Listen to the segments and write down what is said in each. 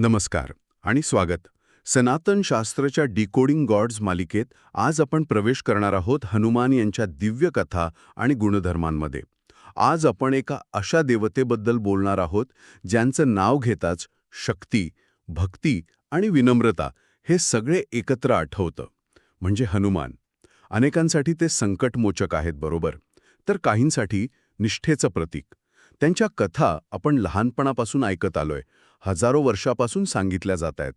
नमस्कार आणि स्वागत. सनातन शास्त्रच्या डिकोडिंग गॉड्स मालिकेत आज आपण प्रवेश करणार आहोत हनुमान यांच्या दिव्य कथा आणि गुणधर्मांमध्ये. आज आपण एका अशा देवतेबद्दल बोलणार आहोत ज्यांचं नाव घेताच शक्ती भक्ती आणि विनम्रता हे सगळे एकत्र आठवतं. म्हणजे हनुमान. अनेकांसाठी ते संकटमोचक आहेत बरोबर. तर काहींसाठी निष्ठेचं प्रतीक. त्यांच्या कथा आपण लहानपणापासून ऐकत आलोय. हजारो वर्षापासून सांगितल्या जात आहेत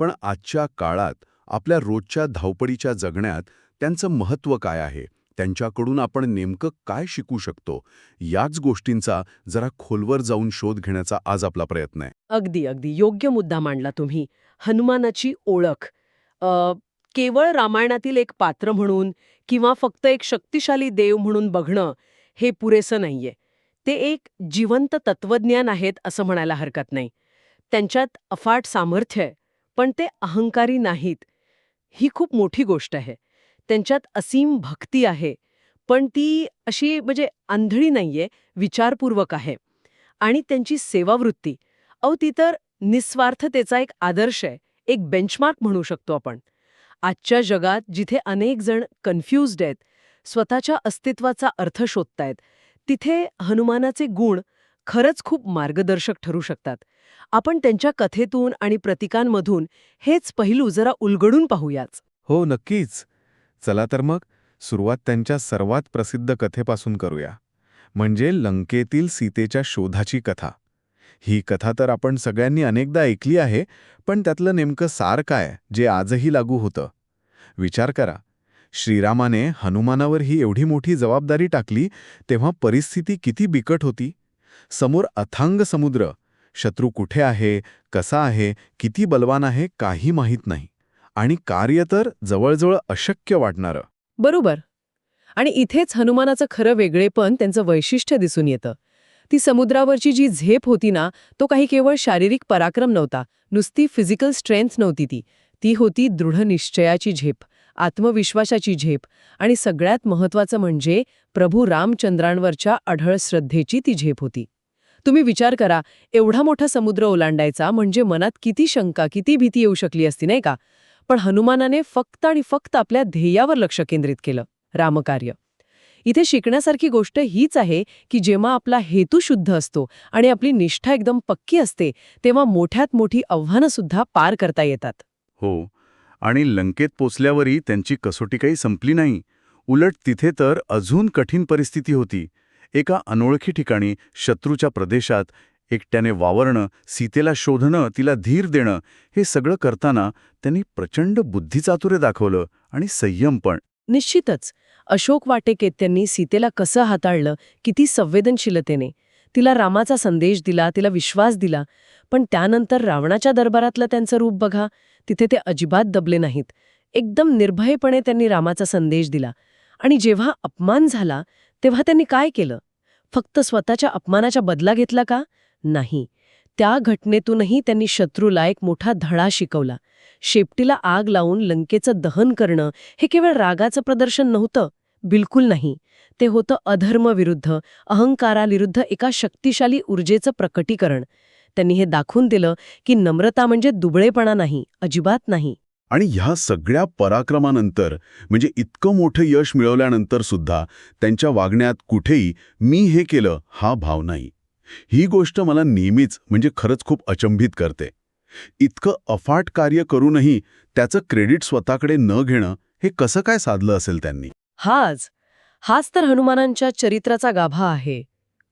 पण आजच्या काळात आपल्या रोजच्या धावपळीच्या जगण्यात त्यांचं महत्त्व काय आहे? त्यांच्याकडून आपण नेमकं काय शिकू शकतो? याच गोष्टींचा जरा खोलवर जाऊन शोध घेण्याचा आज आपला प्रयत्न आहे. अगदी अगदी. योग्य मुद्दा मांडला तुम्ही. हनुमानाची ओळख. केवळ रामायणातील एक पात्र म्हणून किंवा फक्त एक शक्तिशाली देव म्हणून बघणं हे पुरेसं नाहीये. ते एक जिवंत तत्वज्ञान आहेत असं म्हणायला हरकत नाही. त्यांच्यात अफाट सामर्थ्य आहे पण ते अहंकारी नाहीत. ही खूप मोठी गोष्ट आहे. त्यांच्यात असीम भक्ती आहे पण ती अशी म्हणजे आंधळी नाहीये विचारपूर्वक आहे. आणि त्यांची सेवावृत्ती अहो ती तर निस्वार्थतेचा एक आदर्श आहे एक बेंचमार्क म्हणू शकतो आपण. आजच्या जगात जिथे अनेक जण कन्फ्युज्ड आहेत स्वतःच्या अस्तित्वाचा अर्थ शोधतायत तिथे हनुमानाचे गुण खरंच खूप मार्गदर्शक ठरू शकतात. आपण त्यांच्या कथेतून आणि प्रतिकांमधून हेच पहिलू जरा उलगडून पाहूयाच हो नक्कीच. चला तर मग सुरुवात त्यांच्या सर्वात प्रसिद्ध कथेपासून करूया. म्हणजे लंकेतील सीतेच्या शोधाची कथा. ही कथा तर आपण सगळ्यांनी अनेकदा ऐकली आहे पण त्यातलं नेमकं सार काय जे आजही लागू होतं? विचार करा. श्रीरामाने हनुमानावर ही एवढी मोठी जबाबदारी टाकली तेव्हा परिस्थिती किती बिकट होती. समोर अथांग समुद्र. शत्रू कुठे आहे? कसा आहे? किती बलवान आहे? काही माहीत नाही. आणि कार्य तर जवळजवळ अशक्य वाटणारं. बरोबर. आणि इथेच हनुमानाचं खरं वेगळेपण त्यांचं वैशिष्ट्य दिसून येतं. ती समुद्रावरची जी झेप होती ना तो काही केवळ शारीरिक पराक्रम नव्हता. नुसती फिजिकल स्ट्रेंथ नव्हती ती. ती होती दृढ निश्चयाची झेप. आत्मविश्वासाची झेप. आणि सगळ्यात महत्वाचं म्हणजे प्रभू रामचंद्रांवरच्या अढळ श्रद्धेची ती झेप होती. तुम्ही विचार करा एवढा मोठा समुद्र ओलांडायचा म्हणजे मनात किती शंका किती भीती येऊ शकली असती नाही का? पण हनुमानाने फक्त आणि फक्त आपल्या ध्येयावर लक्ष केंद्रित केलं. रामकार्य. इथे शिकण्यासारखी गोष्ट हीच आहे की जेव्हा आपला हेतू शुद्ध असतो आणि आपली निष्ठा एकदम पक्की असते तेव्हा मोठ्यात मोठी आव्हानं सुद्धा पार करता येतात. हो आणि लंकेत पोचल्यावरही त्यांची कसोटी काही संपली नाही. उलट तिथे तर अजून कठीण परिस्थिती होती. एका अनोळखी ठिकाणी शत्रूच्या प्रदेशात एकट्याने वावरणं सीतेला शोधणं तिला धीर देणं हे सगळं करताना त्यांनी प्रचंड बुद्धिचातुर्य दाखवलं आणि संयम पण. निश्चितच. अशोक वाटेकेत त्यांनी सीतेला कसं हाताळलं किती संवेदनशीलतेने. तिला रामाचा संदेश दिला तिला विश्वास दिला. पण त्यानंतर रावणाच्या दरबारातलं त्यांचं रूप बघा. तिथे ते अजिबात दबले नाहीत. एकदम निर्भयपणे त्यांनी रामाचा संदेश दिला. आणि जेव्हा अपमान झाला तेव्हा त्यांनी काय केलं? फक्त स्वतःच्या अपमानाचा बदला घेतला का? नाही. त्या घटनेतूनही त्यांनी शत्रूला एक मोठा धडा शिकवला. शेपटीला आग लावून लंकेचं दहन करणं हे केवळ रागाचं प्रदर्शन नव्हतं. बिलकुल नाही. ते होतं अधर्मविरुद्ध अहंकाराविरुद्ध एका शक्तिशाली ऊर्जेचं प्रकटीकरण. त्यांनी हे दाखवून दिलं की नम्रता म्हणजे दुबळेपणा नाही अजिबात नाही. आणि ह्या सगळ्या पराक्रमानंतर म्हणजे इतकं मोठं यश मिळवल्यानंतर सुद्धा त्यांच्या वागण्यात कुठेही मी हे केलं हा भाव नाही. ही गोष्ट मला नेहमीच म्हणजे खरंच खूप अचंबित करते. इतकं अफाट कार्य करूनही त्याचं क्रेडिट स्वतःकडे न घेणं हे कसं काय साधलं असेल त्यांनी? हाच. हाच तर हनुमानांच्या चरित्राचा गाभा आहे.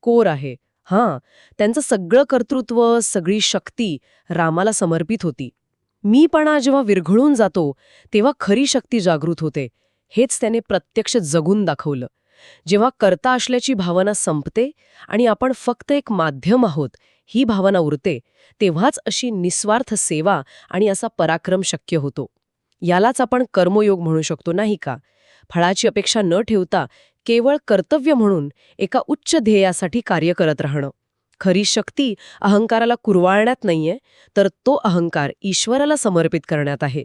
कोर आहे. हां त्यांचं सगळं कर्तृत्व सगळी शक्ती रामाला समर्पित होती. मीपणा जेव्हा विरघळून जातो तेव्हा खरी शक्ती जागृत होते. हेच त्याने प्रत्यक्ष जगून दाखवलं. जेव्हा कर्ता असल्याची भावना संपते आणि आपण फक्त एक माध्यम आहोत ही भावना उरते तेव्हाच अशी निस्वार्थ सेवा आणि असा पराक्रम शक्य होतो. यालाच आपण कर्मयोग म्हणू शकतो नाही का? फळाची अपेक्षा न ठेवता केवळ कर्तव्य म्हणून एका उच्च ध्येयासाठी कार्य करत राहणं. खरी शक्ती अहंकाराला कुरवाळण्यात नाहीये तर तो अहंकार ईश्वराला समर्पित करण्यात आहे.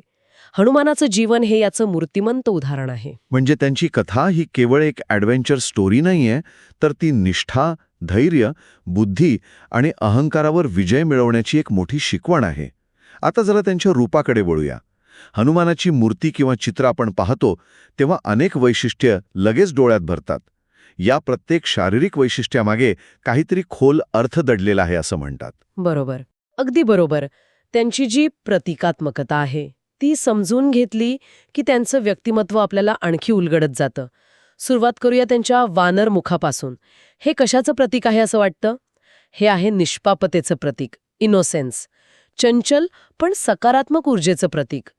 हनुमानाचं जीवन हे याचं मूर्तिमंत उदाहरण आहे. म्हणजे त्यांची कथा ही केवळ एक ॲडव्हेंचर स्टोरी नाहीये तर ती निष्ठा धैर्य बुद्धी आणि अहंकारावर विजय मिळवण्याची एक मोठी शिकवण आहे. आता जरा त्यांच्या रूपाकडे वळूया. हनुमानाची मूर्ती किंवा चित्र आपण पाहतो तेव्हा अनेक वैशिष्ट्य लगेच डोळ्यात भरतात. या प्रत्येक शारीरिक वैशिष्ट्यामागे काहीतरी खोल अर्थ दडलेला आहे असं म्हणतात. बरोबर. अगदी बरोबर. त्यांची जी प्रतिकात्मकता आहे ती समजून घेतली की त्यांचं व्यक्तिमत्व आपल्याला आणखी उलगडत जातं. सुरुवात करूया त्यांच्या वानर मुखापासून. हे कशाचं प्रतीक आहे असं वाटतं? हे आहे निष्पापतेचं प्रतीक इनोसेन्स. चंचल पण सकारात्मक ऊर्जेचं प्रतीक.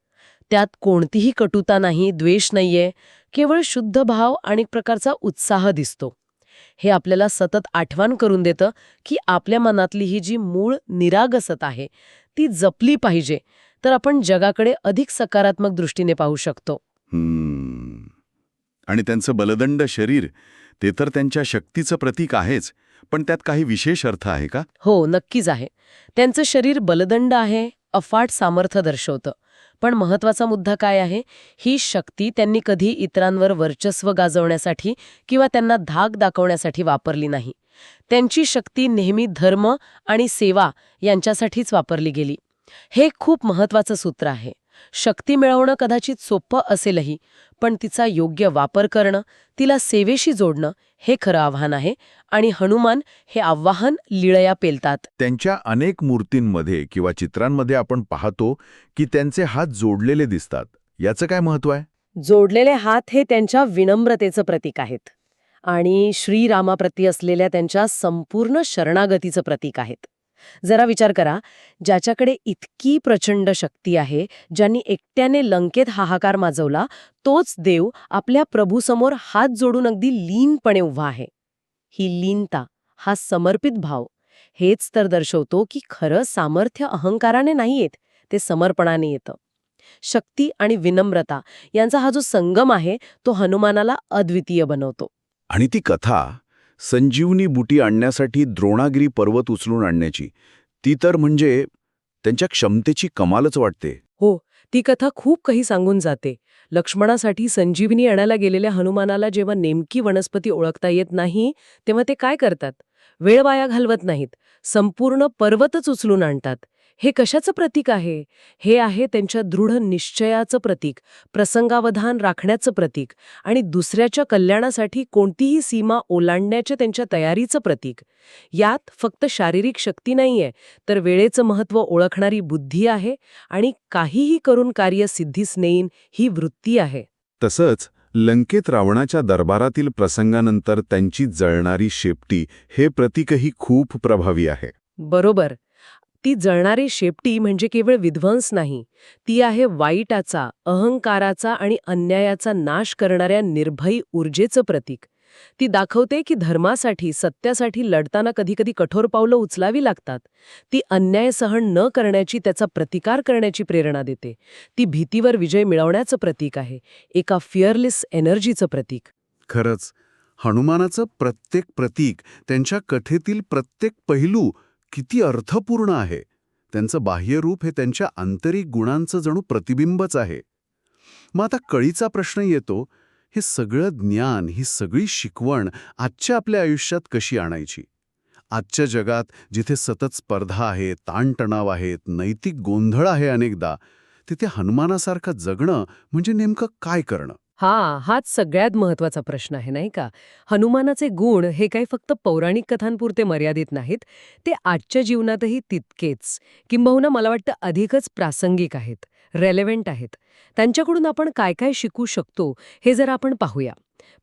त्यात कोणतीही कटुता नाही द्वेष नाहीये केवळ शुद्ध भाव आणि एक प्रकारचा उत्साह दिसतो. हे आपल्याला सतत आठवण करून देतं की आपल्या मनातली ही जी मूळ निरागसत आहे ती जपली पाहिजे तर आपण जगाकडे अधिक सकारात्मक दृष्टीने पाहू शकतो. आणि त्यांचं बलदंड शरीर ते तर त्यांच्या शक्तीचं प्रतीक आहेच पण त्यात काही विशेष अर्थ आहे का? हो नक्कीच आहे. त्यांचं शरीर बलदंड आहे अफाट सामर्थ्य दर्शवतं. पण महत्त्वाचा मुद्दा काय आहे? ही शक्ती त्यांनी कधी इतरांवर वर्चस्व गाजवण्यासाठी किंवा त्यांना धाक दाखवण्यासाठी वापरली नाही. त्यांची शक्ती नेहमी धर्म आणि सेवा यांच्यासाठीच वापरली गेली. हे खूप महत्वाचं सूत्र आहे. शक्ती मिळवणं कदाचित सोपं असेलही पण तिचा योग्य वापर करणं तिला सेवेशी जोडणं हे खरं आव्हान आहे आणि हनुमान हे आव्हान लिळया पेलतात. त्यांच्या अनेक मूर्तींमध्ये किंवा चित्रांमध्ये आपण पाहतो की त्यांचे हात जोडलेले दिसतात. याचं काय महत्त्व आहे? जोडलेले हात हे त्यांच्या विनम्रतेचं प्रतीक आहेत आणि श्रीरामाप्रती असलेल्या त्यांच्या संपूर्ण शरणागतीचं प्रतीक आहेत. जरा विचार करा ज्याच्याकडे इतकी प्रचंड शक्ती आहे ज्यांनी एकट्याने लंकेत हाहाकार माजवला तोच देव आपल्या प्रभूसमोर हात जोडून अगदी लीनपणे उभा आहे. ही लीनता हा समर्पित भाव हेच तर दर्शवतो की खरं सामर्थ्य अहंकाराने नाही येत ते समर्पणाने येतं. शक्ती आणि विनम्रता यांचा हा जो संगम आहे तो हनुमानाला अद्वितीय बनवतो. आणि ती कथा संजीवनी बुटी आणण्यासाठी द्रोणागिरी पर्वत उचलून आणण्याची. ती तर म्हणजे त्यांच्या क्षमतेची कमालच वाटते. हो ती कथा खूप काही सांगून जाते. लक्ष्मणासाठी संजीवनी आणायला गेलेल्या हनुमानाला जेव्हा नेमकी वनस्पती ओळखता येत नाही तेव्हा ते काय करतात? वेळ वाया घालवत नाहीत. संपूर्ण पर्वतच उचलून आणतात. हे कशाचं प्रतीक आहे? हे आहे त्यांच्या दृढ निश्चयाचं प्रतीक प्रसंगावधान राखण्याचं प्रतीक आणि दुसऱ्याच्या कल्याणासाठी कोणतीही सीमा ओलांडण्याच्या त्यांच्या तयारीचं प्रतीक. यात फक्त शारीरिक शक्ती नाहीये तर वेळेचं महत्त्व ओळखणारी बुद्धी आहे आणि काहीही करून कार्य सिद्धीस नेईन ही वृत्ती आहे. तसंच लंकेत रावणाच्या दरबारातील प्रसंगानंतर त्यांची जळणारी शेपटी हे प्रतीकही खूप प्रभावी आहे. बरोबर. ती जळणारी शेपटी म्हणजे केवळ विध्वंस नाही ती आहे वाईटाचा अहंकाराचा आणि अन्यायाचा नाश करणाऱ्या निर्भयी ऊर्जेचं प्रतीक. ती दाखवते की धर्मासाठी सत्यासाठी लढताना कधीकधी कठोर पावलं उचलावी लागतात. ती अन्याय सहन न करण्याची त्याचा प्रतिकार करण्याची प्रेरणा देते. ती भीतीवर विजय मिळवण्याचं प्रतीक आहे एका फिअरलेस एनर्जीचं प्रतीक. खरंच हनुमानाचं प्रत्येक प्रतीक त्यांच्या कथेतील प्रत्येक पैलू किती अर्थपूर्ण आहे. त्यांचं बाह्यरूप हे त्यांच्या आंतरिक गुणांचं जणू प्रतिबिंबच आहे. मग आता कळीचा प्रश्न येतो हे सगळं ज्ञान ही सगळी शिकवण आजच्या आपल्या आयुष्यात कशी आणायची? आजच्या जगात जिथे सतत स्पर्धा आहे ताणतणाव आहेत नैतिक गोंधळ आहे अनेकदा तिथे हनुमानासारखं जगणं म्हणजे नेमकं काय करणं? हा हाच सगळ्यात महत्त्वाचा प्रश्न आहे नाही का? हनुमानाचे गुण हे काही फक्त पौराणिक कथांपुरते मर्यादित नाहीत ते आजच्या जीवनातही तितकेच किंबहुना मला वाटतं अधिकच प्रासंगिक आहेत रेलेव्हेंट आहेत. त्यांच्याकडून आपण काय काय शिकू शकतो हे जर आपण पाहूया.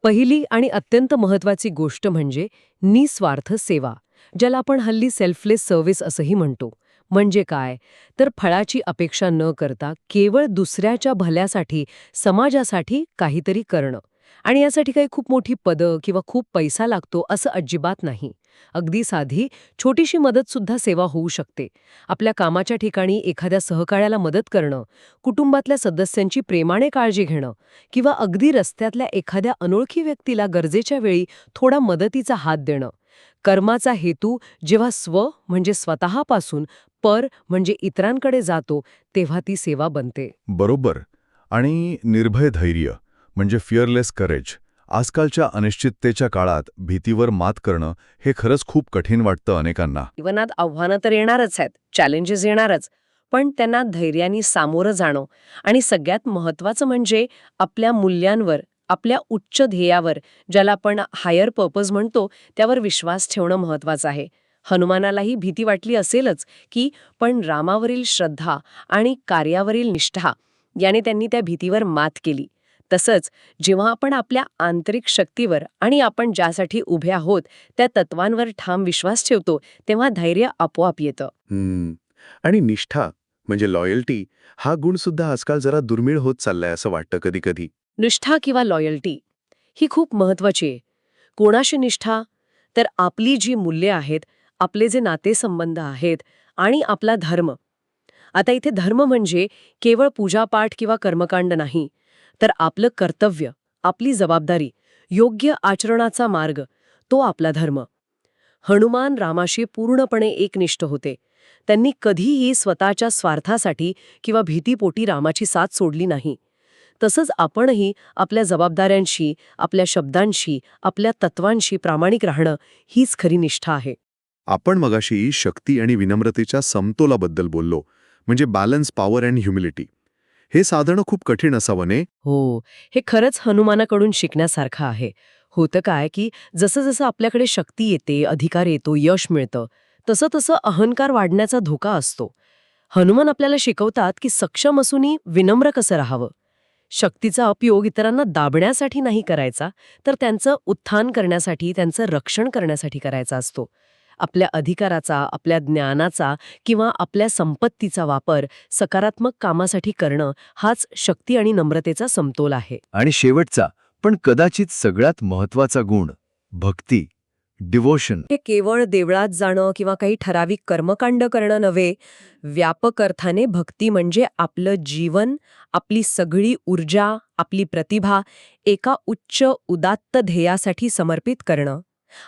पहिली आणि अत्यंत महत्वाची गोष्ट म्हणजे निस्वार्थ सेवा ज्याला आपण हल्ली सेल्फलेस सर्व्हिस असंही म्हणतो. म्हणजे काय? तर फळाची अपेक्षा न करता केवळ दुसऱ्याच्या भल्यासाठी समाजासाठी काहीतरी करणं. आणि यासाठी काही खूप मोठी पदं किंवा खूप पैसा लागतो असं अजिबात नाही. अगदी साधी छोटीशी मदत सुद्धा सेवा होऊ शकते. आपल्या कामाच्या ठिकाणी एखाद्या सहकार्याला मदत करणं कुटुंबातल्या सदस्यांची प्रेमाने काळजी घेणं किंवा अगदी रस्त्यातल्या एखाद्या अनोळखी व्यक्तीला गरजेच्या वेळी थोडा मदतीचा हात देणं. कर्माचा हेतू जेव्हा स्व म्हणजे स्वतःपासून पर म्हणजे इतरांकडे जातो तेव्हा ती सेवा बनते. बरोबर. आणि निर्भय धैर्य म्हणजे फिअरलेस करेज आजकालच्या अनिश्चिततेच्या काळात भीतीवर मात करणं हे खरंच खूप कठीण वाटतं अनेकांना. जीवनात आव्हानं तर येणारच आहेत चॅलेंजेस येणारच पण त्यांना धैर्याने सामोरं जाणं आणि सगळ्यात महत्वाचं म्हणजे आपल्या मूल्यांवर आपल्या उच्च ध्येयावर ज्याला आपण हायर पर्पज म्हणतो त्यावर विश्वास ठेवणं महत्वाचं आहे. हनुमानालाही भीती वाटली असेलच की पण रामावरील श्रद्धा आणि कार्यावरील निष्ठा याने त्यांनी त्या भीतीवर मात केली. तसंच जेव्हा आपण आपल्या आंतरिक शक्तीवर आणि आपण ज्यासाठी उभे आहोत त्या तत्वांवर ठाम विश्वास ठेवतो तेव्हा धैर्य आपोआप येतं. आणि निष्ठा म्हणजे लॉयल्टी हा गुण सुद्धा आजकाल जरा दुर्मिळ होत चाललाय असं वाटतं कधी कधी निष्ठा किंवा लॉयल्टी ही खूप महत्वाची आहे. कोणाशी निष्ठा? तर आपली जी मूल्ये आहेत आपले जे नातेसंबंध आहेत आणि आपला धर्म. आता इथे धर्म म्हणजे केवळ पूजापाठ किंवा कर्मकांड नाही तर आपलं कर्तव्य आपली जबाबदारी योग्य आचरणाचा मार्ग तो आपला धर्म. हनुमान रामाशी पूर्णपणे एकनिष्ठ होते. त्यांनी कधीही स्वतःच्या स्वार्थासाठी किंवा भीतीपोटी रामाची साथ सोडली नाही. तसंच आपणही आपल्या जबाबदाऱ्यांशी आपल्या शब्दांशी आपल्या तत्वांशी प्रामाणिक राहणं हीच खरी निष्ठा आहे. आपण मगाशी शक्ती आणि विनम्रतेच्या समतोलाबद्दल बोललो म्हणजे बॅलन्स पॉवर अँड ह्युमिलिटी हे साधणं खूप कठीण असावं ने? हो हे खरंच हनुमानाकडून शिकण्यासारखं आहे. होतं काय की जसं जसं आपल्याकडे शक्ती येते अधिकार येतो यश मिळतं तसं तसं अहंकार वाढण्याचा धोका असतो. हनुमान आपल्याला शिकवतात की सक्षम असूनही विनम्र कसं राहावं? शक्तीचा उपयोग इतरांना दाबण्यासाठी नाही करायचा तर त्यांचं उत्थान करण्यासाठी त्यांचं रक्षण करण्यासाठी करायचा असतो. आपल्या अधिकाराचा आपल्या ज्ञानाचा किंवा आपल्या संपत्तीचा वापर सकारात्मक कामासाठी करणं हाच शक्ती आणि नम्रतेचा समतोल आहे. आणि शेवटचा पण कदाचित सगळ्यात महत्त्वाचा गुण भक्ती डिवोशन. हे केवळ देवळात जाणं किंवा काही ठराविक कर्मकांड करणं नव्हे व्यापक अर्थाने भक्ती म्हणजे आपलं जीवन आपली सगळी ऊर्जा आपली प्रतिभा एका उच्च उदात्त ध्येयासाठी समर्पित करणं.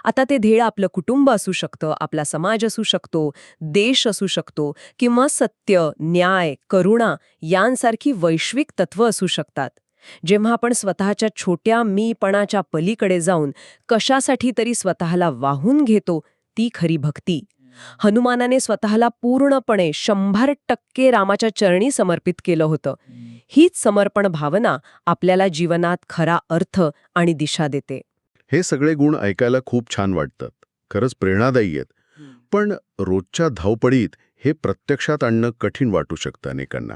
आता ते ध्येय आपलं कुटुंब असू शकतं आपला समाज असू शकतो देश असू शकतो किंवा सत्य न्याय करुणा यांसारखी वैश्विक तत्व असू शकतात. जेव्हा आपण स्वतःच्या छोट्या मीपणाच्या पलीकडे जाऊन कशासाठी तरी स्वतःला वाहून घेतो ती खरी भक्ती. हनुमानाने स्वतःला पूर्णपणे शंभर टक्के रामाच्या चरणी समर्पित केलं होतं. हीच समर्पण भावना आपल्याला जीवनात खरा अर्थ आणि दिशा देते. हे सगळे गुण ऐकायला खूप छान वाटतात. खरंच प्रेरणादायी आहेत. पण रोजच्या धावपळीत हे प्रत्यक्षात आणणं कठीण वाटू शकतं अनेकांना.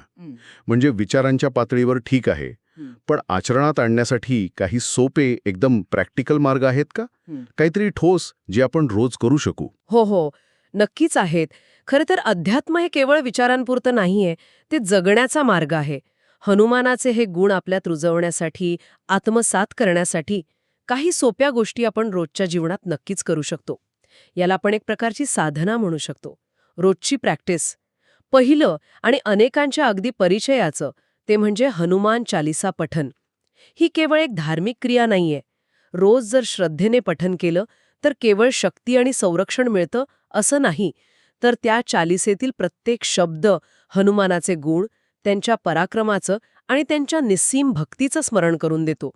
म्हणजे विचारांच्या पातळीवर ठीक आहे पण आचरणात आणण्यासाठी काही सोपे एकदम प्रॅक्टिकल मार्ग आहेत का? काहीतरी ठोस जे आपण रोज करू शकू. हो हो. नक्कीच आहेत. खरं तर अध्यात्म हे केवळ विचारांपुरतं नाहीये ते जगण्याचा मार्ग आहे. हनुमानाचे हे गुण आपल्यात रुजवण्यासाठी आत्मसात करण्यासाठी काही सोप्या गोष्टी आपण रोजच्या जीवनात नक्कीच करू शकतो. याला आपण एक प्रकारची साधना म्हणू शकतो. रोजची प्रॅक्टिस. पहिलं आणि अनेकांच्या अगदी परिचयाचं ते म्हणजे हनुमान चालिसा पठन. ही केवळ एक धार्मिक क्रिया नाहीये. रोज जर श्रद्धेने पठन केलं तर केवळ शक्ती आणि संरक्षण मिळतं असं नाही तर त्या चालिसेतील प्रत्येक शब्द हनुमानाचे गुण त्यांच्या पराक्रमाचं आणि त्यांच्या निस्सीम भक्तीचं स्मरण करून देतो.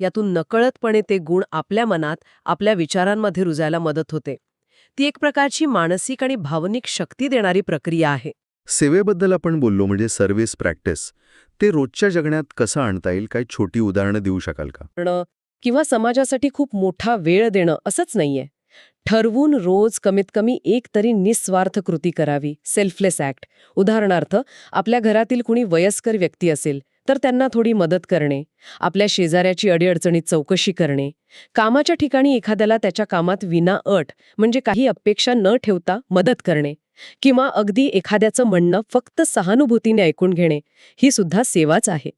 यातून नकळतपणे ते गुण आपल्या मनात आपल्या विचारांमध्ये रुजायला मदत होते. ती एक प्रकारची मानसिक आणि भावनिक शक्ती देणारी प्रक्रिया आहे. सेवेबद्दल आपण बोललो म्हणजे सर्व्हिस प्रॅक्टिस ते रोजच्या जगण्यात कसं आणता येईल? काही छोटी उदाहरणं देऊ शकाल का? किंवा समाजासाठी खूप मोठा वेळ देणं असंच नाहीये. ठरवून रोज कमीत कमी एक तरी निस्वार्थ कृती करावी सेल्फलेस ऍक्ट उदाहरणार्थ आपल्या घरातील कुणी वयस्कर व्यक्ती असेल तर त्यांना थोडी मदत करणे आपल्या शेजाऱ्याची अडीअडचणीत चौकशी करणे. कामाच्या ठिकाणी एखाद्याला त्याच्या कामात विना अट म्हणजे काही अपेक्षा न ठेवता मदत करणे किंवा अगदी एखाद्याचं म्हणणं फक्त सहानुभूतीने ऐकून घेणे ही सुद्धा सेवाच आहे.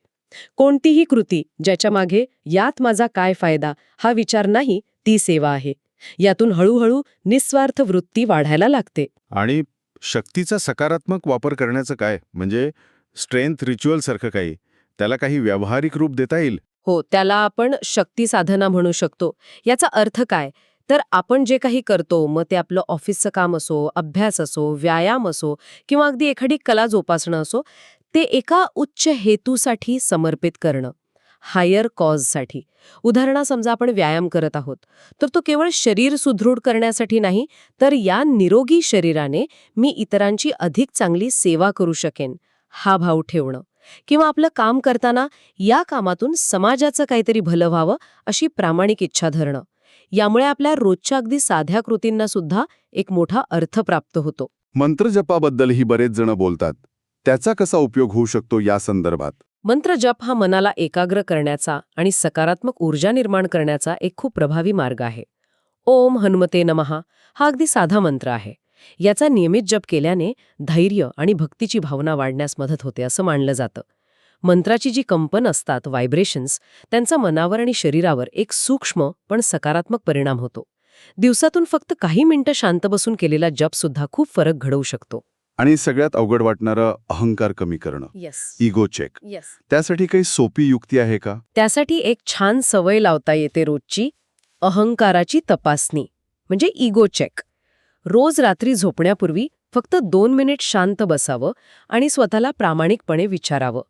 कोणतीही कृती ज्याच्या मागे यात माझा काय फायदा हा विचार नाही ती सेवा आहे. यातून हळूहळू निस्वार्थ वृत्ती वाढायला लागते. आणि शक्तीचा सकारात्मक वापर करण्याचं काय? म्हणजे स्ट्रेंथ रिच्युअलसारखं काही. त्याला काही व्यावहारिक रूप देता येईल? हो त्याला आपण शक्ती साधना म्हणू शकतो. याचा अर्थ काय? तर आपण जे काही करतो मग ते आपलं ऑफिसचं काम असो अभ्यास असो व्यायाम असो किंवा अगदी एखादी कला जोपासणं असो ते एका उच्च हेतूसाठी समर्पित करणं. हायर कॉजसाठी. उदाहरणा समजा आपण व्यायाम करत आहोत तर तो केवळ शरीर सुदृढ करण्यासाठी नाही तर या निरोगी शरीराने मी इतरांची अधिक चांगली सेवा करू शकेन. हा भाव ठेवणं. किंवा आपलं काम करताना या कामातून समाजाचं काहीतरी भलं व्हावं अशी प्रामाणिक इच्छा धरणं. यामुळे आपल्या रोजच्या अगदी साध्या कृतींना सुद्धा एक मोठा अर्थ प्राप्त होतो. मंत्रजपाबद्दलही बरेच जण बोलतात. त्याचा कसा उपयोग होऊ शकतो या संदर्भात? मंत्रजप हा मनाला एकाग्र करण्याचा आणि सकारात्मक ऊर्जा निर्माण करण्याचा एक खूप प्रभावी मार्ग आहे. ओम हनुमते नमहा हा अगदी साधा मंत्र आहे. याचा नियमित जप केल्याने धैर्य आणि भक्तीची भावना वाढण्यास मदत होते असं मानलं जातं. मंत्राची जी कंपन असतात व्हायब्रेशन्स त्यांचा मनावर आणि शरीरावर एक सूक्ष्म पण सकारात्मक परिणाम होतो. दिवसातून फक्त काही मिनिटं शांत बसून केलेला जप सुद्धा खूप फरक घडवू शकतो. आणि सगळ्यात अवघड वाटणारं अहंकार कमी करणं. इगो चेक येस त्यासाठी काही सोपी युक्ती आहे का? त्यासाठी एक छान सवय लावता येते रोजची अहंकाराची तपासणी म्हणजे इगो चेक रोज रात्री झोपण्यापूर्वी फक्त दोन मिनिट शांत बसावं आणि स्वतःला प्रामाणिकपणे विचारावं.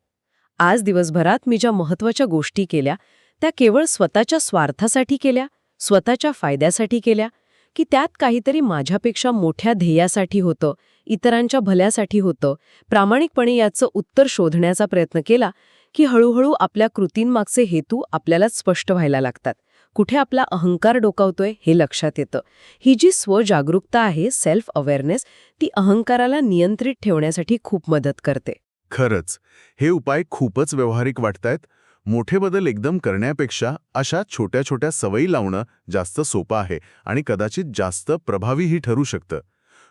आज दिवसभरात मी ज्या महत्त्वाच्या गोष्टी केल्या त्या केवळ स्वतःच्या स्वार्थासाठी केल्या स्वतःच्या फायद्यासाठी केल्या की त्यात काहीतरी माझ्यापेक्षा मोठ्या ध्येयासाठी होतं इतरांच्या भल्यासाठी होतं प्रामाणिकपणे याचं उत्तर शोधण्याचा प्रयत्न केला की हळूहळू आपल्या कृतींमागचे हेतू आपल्यालाच स्पष्ट व्हायला लागतात. कुठे आपला अहंकार डोकावतोय हे लक्षात येतं. ही जी स्वजागरूकता आहे सेल्फ अवेअरनेस ती अहंकाराला नियंत्रित ठेवण्यासाठी खूप मदत करते. खरंच हे उपाय खूपच व्यावहारिक वाटतायत. मोठे बदल एकदम करण्यापेक्षा अशा छोट्या छोट्या सवयी लावणं जास्त सोपं आहे आणि कदाचित जास्त प्रभावीही ठरू शकतं.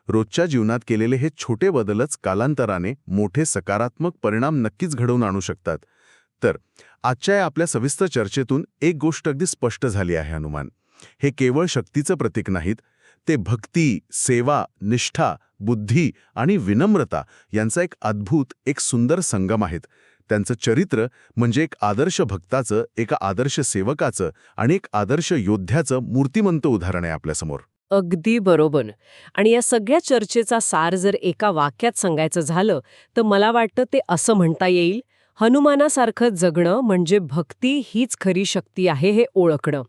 रोजच्या जीवनात केलेले हे छोटे बदलच कालांतराने मोठे सकारात्मक परिणाम नक्कीच घडवून आणू शकतात. तर आजच्या या आपल्या सविस्तर चर्चेतून एक गोष्ट अगदी स्पष्ट झाली आहे हनुमान. हे केवळ शक्तीचं प्रतीक नाहीत ते भक्ती सेवा निष्ठा बुद्धी आणि विनम्रता यांचा एक अद्भुत एक सुंदर संगम आहेत. त्यांचं चरित्र म्हणजे एक आदर्श भक्ताचं एका आदर्श सेवकाचं आणि एक आदर्श योद्ध्याचं मूर्तिमंत उदाहरण आहे आपल्यासमोर. अगदी बरोबर. आणि या सगळ्या चर्चेचा सार जर एका वाक्यात सांगायचं झालं तर मला वाटतं ते असं म्हणता येईल हनुमानासारखं जगणं म्हणजे भक्ती हीच खरी शक्ती आहे हे ओळखणं.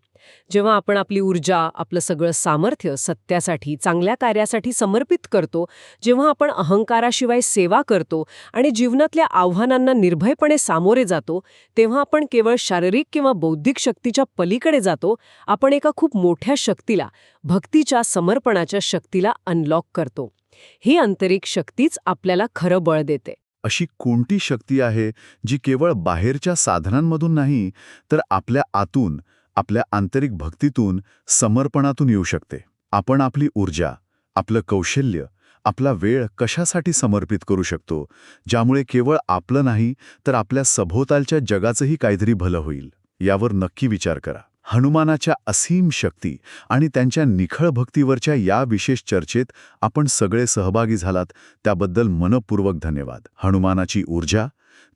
जेव्हा आपण आपली ऊर्जा आपलं सगळं सामर्थ्य सत्यासाठी चांगल्या कार्यासाठी समर्पित करतो जेव्हा आपण अहंकाराशिवाय सेवा करतो आणि जीवनातल्या आव्हानांना निर्भयपणे सामोरे जातो तेव्हा आपण केवळ शारीरिक किंवा बौद्धिक शक्तीच्या पलीकडे जातो आपण एका खूप मोठ्या शक्तीला भक्तीच्या समर्पणाच्या शक्तीला अनलॉक करतो. ही आंतरिक शक्तीच आपल्याला खरं बळ देते. अशी कोणती शक्ती आहे जी केवळ बाहेरच्या साधनांमधून नाही तर आपल्या आतून आपल्या आंतरिक भक्तीतून समर्पणातून येऊ शकते. आपण आपली ऊर्जा आपलं कौशल्य आपला वेळ कशासाठी समर्पित करू शकतो ज्यामुळे केवळ आपलं नाही तर आपल्या सभोवतालच्या जगाचंही काहीतरी भलं होईल यावर नक्की विचार करा. हनुमानाच्या असीम शक्ती आणि त्यांच्या निखळ भक्तीवरच्या या विशेष चर्चेत आपण सगळे सहभागी झालात त्याबद्दल मनपूर्वक धन्यवाद. हनुमानाची ऊर्जा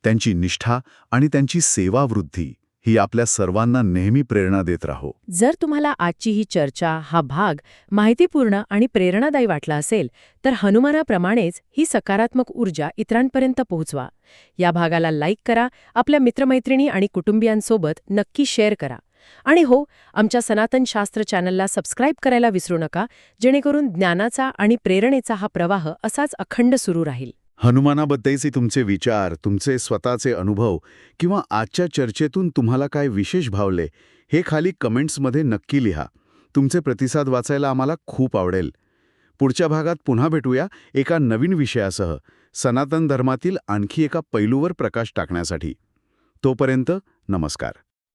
त्यांची निष्ठा आणि त्यांची सेवावृद्धी ही आपल्या सर्वांना नेहमी प्रेरणा देत राहो. जर तुम्हाला आजची ही चर्चा हा भाग माहितीपूर्ण आणि प्रेरणादायी वाटला असेल तर हनुमानाप्रमाणेच ही सकारात्मक ऊर्जा इतरांपर्यंत पोहोचवा. या भागाला लाईक करा आपल्या मित्रमैत्रिणी आणि कुटुंबियांसोबत नक्की शेअर करा. आणि हो आमच्या सनातन शास्त्र चॅनलला सबस्क्राईब करायला विसरू नका जेणेकरून ज्ञानाचा आणि प्रेरणेचा हा प्रवाह असाच अखंड सुरू राहील. हनुमानाबद्दलचे तुमचे विचार तुमचे स्वतःचे अनुभव किंवा आजच्या चर्चेतून तुम्हाला काय विशेष भावले हे खाली कमेंट्समध्ये नक्की लिहा. तुमचे प्रतिसाद वाचायला आम्हाला खूप आवडेल. पुढच्या भागात पुन्हा भेटूया एका नवीन विषयासह सनातन धर्मातील आणखी एका पैलूवर प्रकाश टाकण्यासाठी. तोपर्यंत नमस्कार.